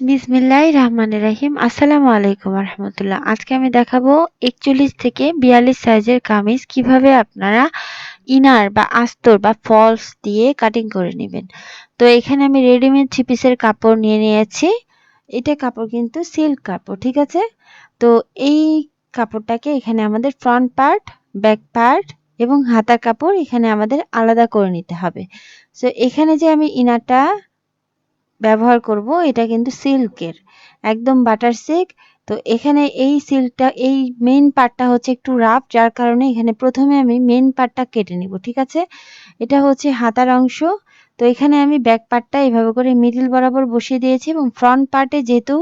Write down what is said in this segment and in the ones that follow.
বিসমিল্লাহির রহমানির রাহিম। আসসালামু আলাইকুম রহমতুল্লাহ। আজকে আমি দেখাবো একচল্লিশ থেকে বিয়াল্লিশ সাইজের কামিজ কীভাবে আপনারা ইনার বা আস্তর বা ফলস দিয়ে কাটিং করে নেবেন। তো এখানে আমি রেডিমেড থ্রি পিসের কাপড় নিয়ে নিয়েছি। এটা কাপড় কিন্তু সিল্ক কাপড়, ঠিক আছে? তো এই কাপড়টাকে এখানে আমাদের ফ্রন্ট পার্ট ব্যাক পার্ট এবং হাতার কাপড় এখানে আমাদের আলাদা করে নিতে হবে। সো এখানে যে আমি ইনারটা ব্যবহার করব, এটা কিন্তু সিল্কের, একদম বাটার সিল্ক। তো এখানে এই সিল্কটা, এই মেইন পার্টটা হচ্ছে একটু রাফ যার কারণে এখানে প্রথমে আমি মেইন পার্টটা কেটে নিব, ঠিক আছে? এটা হচ্ছে হাতার অংশ। তো এখানে আমি ব্যাক পার্টটা এভাবে করে মিডিল বরাবর বসিয়ে দিয়েছি এবং ফ্রন্ট পার্টে যেহেতু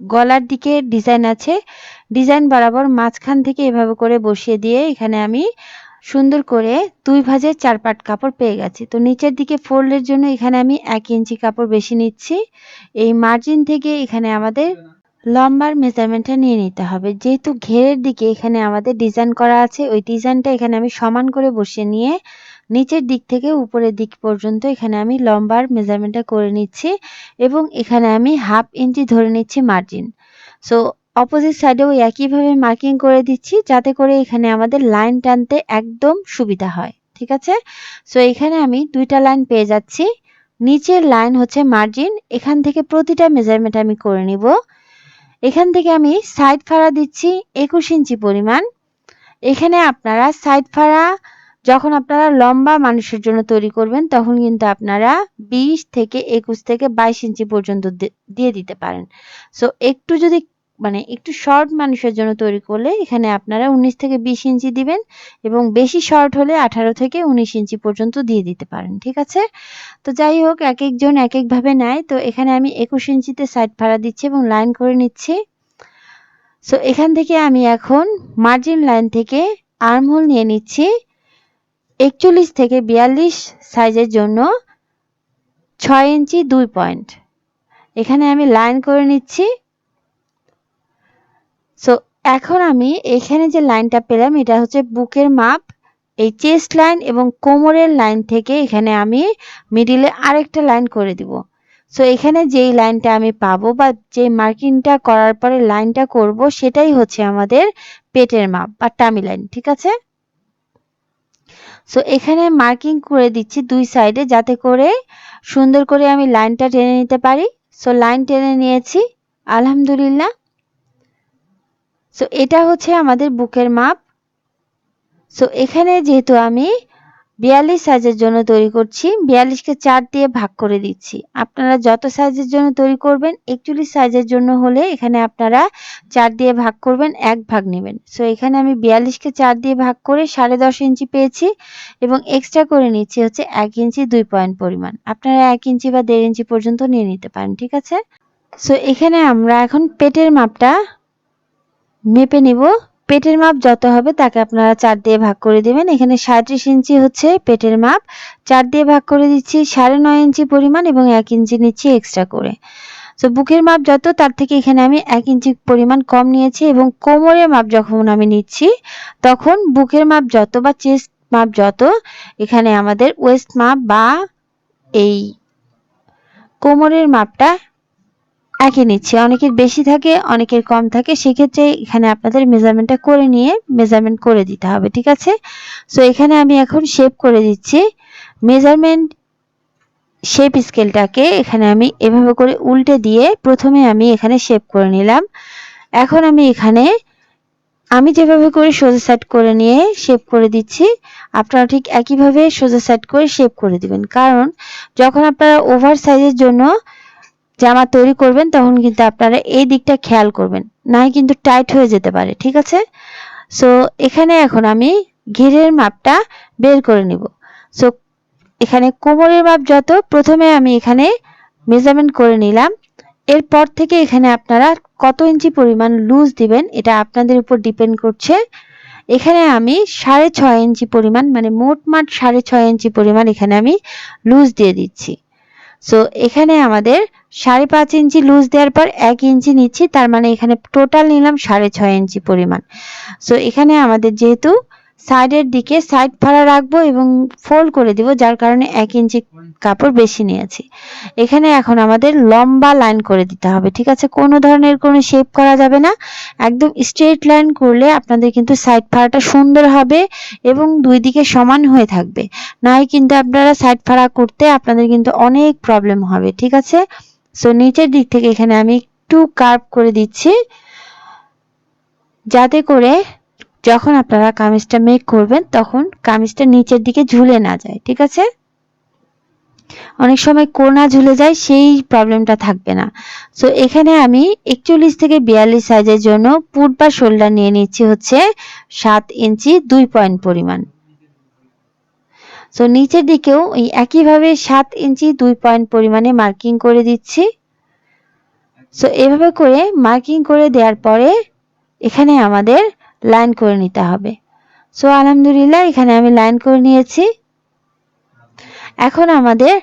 গলার দিকে ডিজাইন আছে ডিজাইন বরাবর মাঝখান থেকে এভাবে করে বসিয়ে দিয়ে এখানে আমি সুন্দর করে দুই ভাজের চার পাট কাপড় পেয়ে গেছি। তো নিচের দিকে ফোল্ডের জন্য এখানে আমি এক ইঞ্চি কাপড় বেশি নিচ্ছি। এই মার্জিন থেকে এখানে আমাদের লম্বার মেজারমেন্টটা নিয়ে নিতে হবে। যেহেতু ঘেরের দিকে এখানে আমাদের ডিজাইন করা আছে, ওই ডিজাইনটা এখানে আমি সমান করে বসিয়ে নিয়ে নিচের দিক থেকে উপরের দিক পর্যন্ত এখানে আমি লম্বার মেজারমেন্টটা করে নিচ্ছি এবং এখানে আমি হাফ ইঞ্চি ধরে নিচ্ছি মার্জিন। সো অপোজিট সাইডেও একইভাবে মার্কিং করে দিচ্ছি যাতে করে এখানে আমাদের লাইন টানতে একদম সুবিধা হয়, ঠিক আছে? সো এখানে আমি দুইটা লাইন পেয়ে যাচ্ছি। নিচের লাইন হচ্ছে মার্জিন এখান থেকে প্রতিটা মেজারমেন্ট আমি করে নিব। এখান থেকে আমি সাইড ফাড়া দিচ্ছি একুশ ইঞ্চি পরিমাণ। এখানে আপনারা সাইড ফাড়া যখন আপনারা লম্বা মানুষের জন্য তৈরি করবেন, তখন কিন্তু আপনারা বিশ থেকে একুশ থেকে বাইশ ইঞ্চি পর্যন্ত দিয়ে দিতে পারেন। সো একটু যদি মানে একটু শর্ট মানুষের জন্য তৈরি করলে এখানে আপনারা উনিশ থেকে বিশ ইঞ্চি দিবেন এবং বেশি শর্ট হলে আঠারো থেকে উনিশ ইঞ্চি পর্যন্ত দিয়ে দিতে পারেন, ঠিক আছে? তো যাই হোক, এক একজন এক একভাবে নেয়। তো এখানে আমি একুশ ইঞ্চিতে সাইড ভাড়া দিচ্ছি এবং লাইন করে নিচ্ছি। সো এখান থেকে আমি এখন মার্জিন লাইন থেকে আর্মহোল নিয়ে নিচ্ছি। একচল্লিশ থেকে বিয়াল্লিশ সাইজের জন্য ছয় ইঞ্চি দুই পয়েন্ট এখানে আমি লাইন করে নিচ্ছি। সো এখন আমি এখানে যে লাইনটা পেলাম, এটা হচ্ছে বুকের মাপ, এই চেস্ট লাইন এবং কোমরের লাইন থেকে এখানে আমি মিডিলে আরেকটা লাইন করে দিব। সো এখানে যেই লাইনটা আমি পাবো বা যে মার্কিংটা করার পরে লাইনটা করব, সেটাই হচ্ছে আমাদের পেটের মাপ বা টামি লাইন ঠিক আছে? সো এখানে মার্কিং করে দিচ্ছি দুই সাইডে যাতে করে সুন্দর করে আমি লাইনটা টেনে নিতে পারি। সো লাইন টেনে নিয়েছি, আলহামদুলিল্লাহ। সো এটা হচ্ছে আমাদের বুকের মাপ। সো এখানে যেহেতু আমি বিয়াল্লিশ সাইজের জন্য তৈরি করছি বিয়াল্লিশকে চার দিয়ে ভাগ করে দিচ্ছি। আপনারা যত সাইজের জন্য তৈরি করবেন, একচল্লিশ সাইজের জন্য হলে এখানে আপনারা চার দিয়ে ভাগ করবেন, এক ভাগ নেবেন। সো এখানে আমি বিয়াল্লিশকে চার দিয়ে ভাগ করে সাড়ে দশ ইঞ্চি পেয়েছি এবং এক্সট্রা করে নিচ্ছি হচ্ছে এক ইঞ্চি দুই পয়েন্ট পরিমাণ। আপনারা এক ইঞ্চি বা দেড় ইঞ্চি পর্যন্ত নিয়ে নিতে পারেন, ঠিক আছে? সো এখানে আমরা এখন পেটের মাপটা মেপে নিব। পেটের মাপ যত হবে তাকে আপনারা চার দিয়ে ভাগ করে দেবেন। এখানে সাঁত্রিশ ইঞ্চি হচ্ছে পেটের মাপ। চার দিয়ে ভাগ করে দিচ্ছি, সাড়ে নয় ইঞ্চি পরিমাণ এবং এক ইঞ্চি নিচ্ছি এক্সট্রা করে। তো বুকের মাপ যত, তার থেকে এখানে আমি এক ইঞ্চি পরিমাণ কম নিয়েছি এবং কোমরের মাপ যখন আমি নিচ্ছি, তখন বুকের মাপ যত বা চেস্ট মাপ যত, এখানে আমাদের ওয়েস্ট মাপ বা এই কোমরের মাপটা একই নিচ্ছি। অনেকের বেশি থাকে, অনেকের কম থাকে। সেক্ষেত্রে এখানে আপনাদের মেজারমেন্টটা করে নিয়ে মেজারমেন্ট করে দিতে হবে, ঠিক আছে? সো এখানে আমি এখন শেপ করে দিচ্ছি। মেজারমেন্ট শেপ স্কেলটাকে এখানে আমি এভাবে করে উল্টে দিয়ে প্রথমে আমি এখানে শেপ করে নিলাম। এখন আমি এখানে, আমি যেভাবে করে সোজা সাইড করে নিয়ে শেপ করে দিচ্ছি, আপনারা ঠিক একইভাবে সোজা সাইড করে শেপ করে দিবেন। কারণ, যখন আপনারা ওভার সাইজের জন্য জামা তৈরি করবেন, তখন কিন্তু আপনারা এই দিকটা খেয়াল করবেন। নাই কিন্তু টাইট হয়ে যেতে পারে, ঠিক আছে? সো এখানে এখন আমি ঘিরের মাপটা বের করে নিব। সো এখানে কোমরের মাপ যত, প্রথমে আমি এখানে মেজারমেন্ট করে নিলাম। এরপর থেকে এখানে আপনারা কত ইঞ্চি পরিমাণ লুজ দিবেন, এটা আপনাদের উপর ডিপেন্ড করছে। এখানে আমি সাড়ে ছয় ইঞ্চি পরিমাণ মানে মোট মাঠ সাড়ে ছয় ইঞ্চি পরিমাণ এখানে আমি লুজ দিয়ে দিচ্ছি। সো এখানে আমাদের সাড়ে পাঁচ ইঞ্চি লুজ দেওয়ার পর এক ইঞ্চি নিচ্ছি, তার মানে এখানে টোটাল নিলাম সাড়ে ছয় ইঞ্চি পরিমাণ। সো এখানে আমাদের যেহেতু সাইডের দিকে সাইড ফাড়া রাখব এবং ফোল্ড করে দিব, যার কারণে এক ইঞ্চি কাপড় বেশি নিয়েছি। এখানে এখন আমাদের লম্বা লাইন করে দিতে হবে, ঠিক আছে? কোনো ধরনের কোনো শেপ করা যাবে না। একদম স্ট্রেট লাইন করলে আপনাদের কিন্তু সাইড ফাড়াটা সুন্দর হবে এবং দুই দিকে সমান হয়ে থাকবে। নাই কিন্তু আপনারা সাইড ফাড়া করতে আপনাদের কিন্তু অনেক প্রবলেম হবে, ঠিক আছে? সো নিচের দিক থেকে এখানে আমি একটু কার্ভ করে দিচ্ছি, যাতে করে যখন আপনারা কামিজটা মেক করবেন, তখন কামিজটা নিচের দিকে ঝুলে না যায়, ঠিক আছে? অনেক সময় কোনা ঝুলে যায়, সেই প্রবলেমটা থাকবে না। সো এখানে আমি একচল্লিশ থেকে বিয়াল্লিশ সাইজের জন্য পুট বা শোল্ডার নিয়ে নিচ্ছি হচ্ছে সাত ইঞ্চি, দুই পয়েন্ট পরিমাণ। সো নিচের দিকেও একইভাবে সাত ইঞ্চি, দুই পয়েন্ট পরিমাণে মার্কিং করে দিচ্ছি। সো এভাবে করে মার্কিং করে দেওয়ার পরে এখানে আমাদের লাইন করে নিতে হবে। সো আলহামদুলিল্লাহ, এখানে আমি লাইন করে নিয়েছি। এখন আমাদের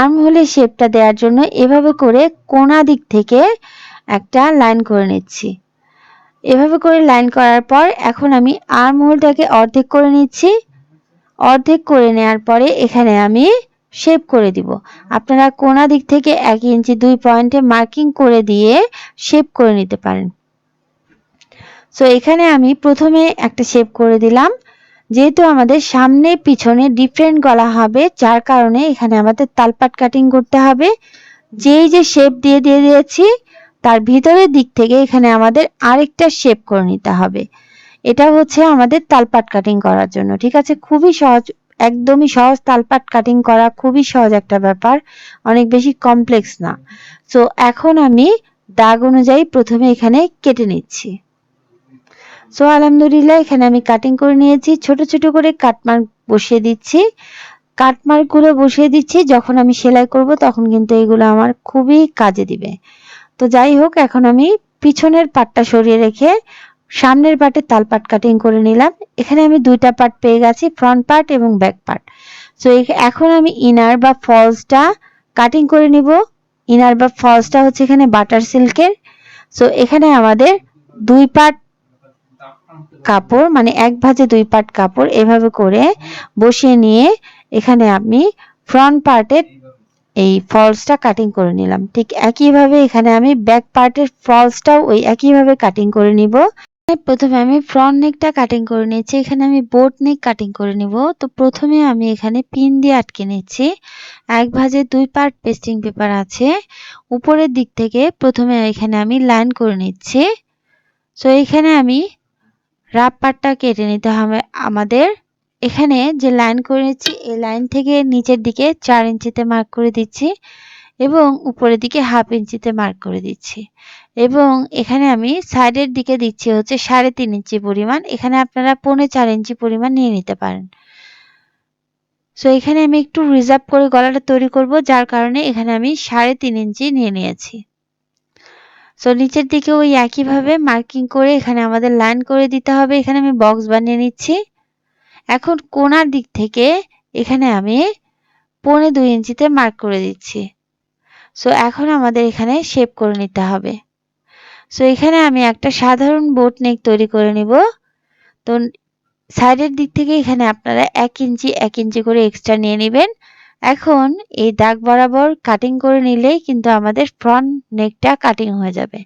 আর্ম হোলের শেপটা দেওয়ার জন্য এভাবে করে কোনা দিক থেকে একটা লাইন করে নিচ্ছি। এভাবে করে লাইন করার পর এখন আমি আর্ম হোলটাকে অর্ধেক করে নিচ্ছি। অর্ধেক করে নেওয়ার পরে এখানে আমি শেপ করে দিব। আপনারা কোনা দিক থেকে এক ইঞ্চি দুই পয়েন্টে মার্কিং করে দিয়ে শেপ করে নিতে পারেন। সো এখানে আমি প্রথমে একটা শেপ করে দিলাম। যেহেতু আমাদের সামনে, পিছনে ডিফারেন্ট গলা হবে, যার কারণে এখানে আমাদের তালপাট কাটিং করতে হবে। যেই যে শেপ দিয়ে দিয়ে দিয়েছি, তার ভিতরের দিক থেকে এখানে আমাদের আরেকটা শেপ করে নিতে হবে। এটা হচ্ছে আমাদের তালপাট কাটিং করার জন্য, ঠিক আছে? খুবই সহজ, একদমই সহজ তালপাট কাটিং করা খুবই সহজ একটা ব্যাপার, অনেক বেশি কমপ্লেক্স না। সো এখন আমি দাগ অনুযায়ী প্রথমে এখানে কেটে নিচ্ছি। সো আলহামদুলিল্লাহ, এখানে আমি কাটিং করে নিয়েছি। ছোট ছোট করে কাটমার্ক বসিয়ে দিচ্ছি। কাটমার্কগুলো বসিয়ে দিচ্ছি, যখন আমি সেলাই করব তখন কিন্তু এগুলো আমার খুবই কাজে দিবে। তো যাই হোক, এখন আমি পিছনের পাটটা সরিয়ে রেখে সামনের পাটে তাল পাট কাটিং করে নিলাম। এখানে আমি দুইটা পার্ট পেয়ে গেছি ফ্রন্ট পার্ট এবং ব্যাক পার্ট সো এখন আমি ইনার বা ফলসটা কাটিং করে নিব। ইনার বা ফলসটা হচ্ছে এখানে বাটার সিল্কের সো এখানে আমাদের দুই পার্ট কাপড় মানে এক ভাজে দুই পাট কাপড় এভাবে করে বসিয়ে নিয়ে এখানে আমি ফ্রন্ট পার্টের এই ফলসটা কাটিং করে নিলাম। ঠিক একইভাবে এখানে আমি ব্যাক পার্টের ফলসটাও ওই একইভাবে কাটিং করে নিব। প্রথমে আমি ফ্রন্ট নেকটা কাটিং করে নিয়েছি, এখানে আমি বোট নেক কাটিং করে নিব। তো প্রথমে আমি এখানে পিন দিয়ে আটকে নিচ্ছি। এক ভাজে দুই পার্ট পেস্টিং পেপার আছে। উপরের দিক থেকে প্রথমে এখানে আমি লাইন করে নিচ্ছি। সো এখানে আমি রাপ পাটটা কেটে নিতে হবে আমাদের। এখানে যে লাইন করেছি এই লাইন থেকে নিচের দিকে চার ইঞ্চিতে মার্ক করে দিচ্ছি এবং উপরের দিকে হাফ ইঞ্চিতে মার্ক করে দিচ্ছি। এবং এখানে আমি সাইডের দিকে দিচ্ছি হচ্ছে সাড়ে তিন ইঞ্চি পরিমাণ। এখানে আপনারা পৌনে চার ইঞ্চি পরিমাণ নিয়ে নিতে পারেন। সো এখানে আমি একটু রিজার্ভ করে গলাটা তৈরি করব, যার কারণে এখানে আমি সাড়ে তিন ইঞ্চি নিয়ে নিয়েছি। সো নিচের দিকে ওই একইভাবে মার্কিং করে এখানে আমাদের লাইন করে দিতে হবে। এখানে আমি বক্স বানিয়ে নিচ্ছি। এখন কোনার দিক থেকে এখানে আমি পৌনে দুই ইঞ্চিতে মার্ক করে দিচ্ছি। সো এখন আমাদের এখানে শেপ করে নিতে হবে। সো এখানে আমি একটা সাধারণ বোট নেক তৈরি করে নিব। তো সাইডের দিক থেকে এখানে আপনারা এক ইঞ্চি এক ইঞ্চি করে এক্সট্রা নিয়ে নেবেন। এখন এই দাগ বরাবর কাটিং করে নিলেই কিন্তু আমাদের ফ্রন্ট নেকটা কাটিং হয়ে যাবে।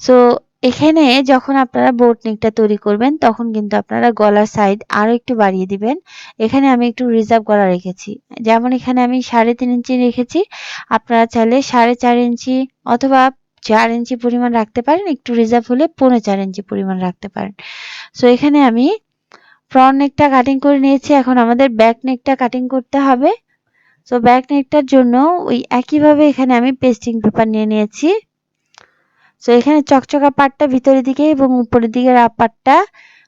সো এখানে যখন আপনারা বোট নেকটা তৈরি করবেন, তখন কিন্তু আপনারা গলার সাইড আরও একটু বাড়িয়ে দিবেন। এখানে আমি একটু রিজার্ভ গলা রেখেছি। যেমন এখানে আমি সাড়ে তিন ইঞ্চি রেখেছি। আপনারা চাইলে সাড়ে চার ইঞ্চি অথবা চার ইঞ্চি পরিমাণ রাখতে পারেন। একটু রিজার্ভ হলে পৌনে চার ইঞ্চি পরিমাণ রাখতে পারেন। সো এখানে আমি ফ্রন্ট নেকটা কাটিং করে নিয়েছি, এখন আমাদের ব্যাক নেকটা কাটিং করতে হবে। সো ব্যাক নেকটার জন্য ওই একইভাবে এখানে আমি পেস্টিং পেপার নিয়ে নিয়েছি। সো এখানে চকচকা পাটটা ভিতরের দিকে এবং উপরের দিকে রাপ পাটটা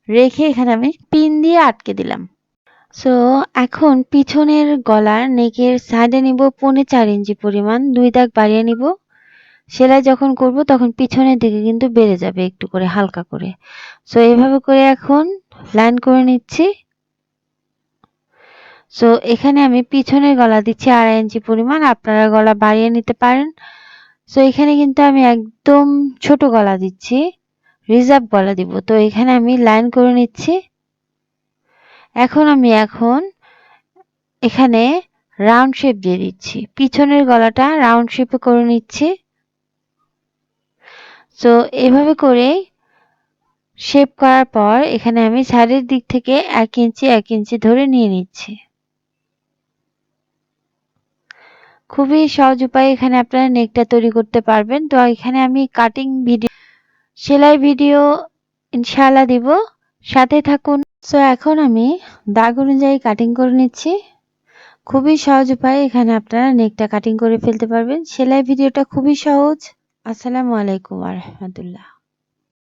রেখে এখানে আমি পিন দিয়ে আটকে দিলাম। সো এখন পিছনের গলার নেকের সাইডে নিব, পৌনে চার ইঞ্চি পরিমাণ, দুই দাগ বাড়িয়ে নিব। সেলাই যখন করব তখন পিছনের দিকে কিন্তু বেড়ে যাবে একটু করে, হালকা করে। সো এইভাবে করে এখন লাইন করে নিচ্ছি। সো এখানে আমি পিছনের গলা দিচ্ছি আড়াই ইঞ্চি পরিমাণ, আপনারা গলা বাড়িয়ে নিতে পারেন। সো এখানে কিন্তু আমি একদম ছোট গলা দিচ্ছি, রিজার্ভ গলা দিব। তো, এখানে আমি লাইন করে নিচ্ছি। এখন আমি এখন এখানে রাউন্ড শেপ দিয়ে দিচ্ছি। পিছনের গলাটা রাউন্ড শেপে করে নিচ্ছি। তো এভাবে করে শেপ করার পর এখানে আমি সাইডের দিক থেকে এক ইঞ্চি এক ইঞ্চি ধরে নিয়ে নিচ্ছি। খুবই সহজ উপায়ে এখানে আপনারা নেকটা তৈরি করতে পারবেন। তো এখানে আমি কাটিং ভিডিও সেলাই ভিডিও ইনশাআল্লাহ দিব। সাথে থাকুন। সো এখন আমি দাগ অনুযায়ী কাটিং করে নিচ্ছি। খুবই সহজ উপায়ে এখানে আপনারা নেকটা কাটিং করে ফেলতে পারবেন। সেলাই ভিডিওটা খুবই সহজ। আসসালামু আলাইকুম রহমতুল্লাহ।